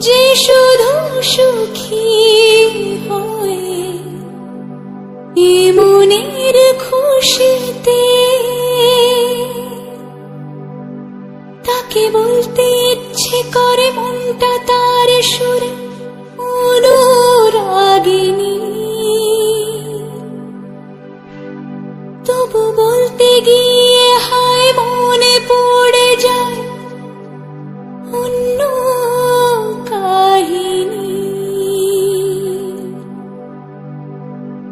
যে শুধু সুখী হয়ে মনের খুশিতে তাকে বলতে ইচ্ছে করে মনটা তার সুরে অনুরাগিনী। তবু বলতে গিয়ে হায় মনে পড়ে যায় অন্য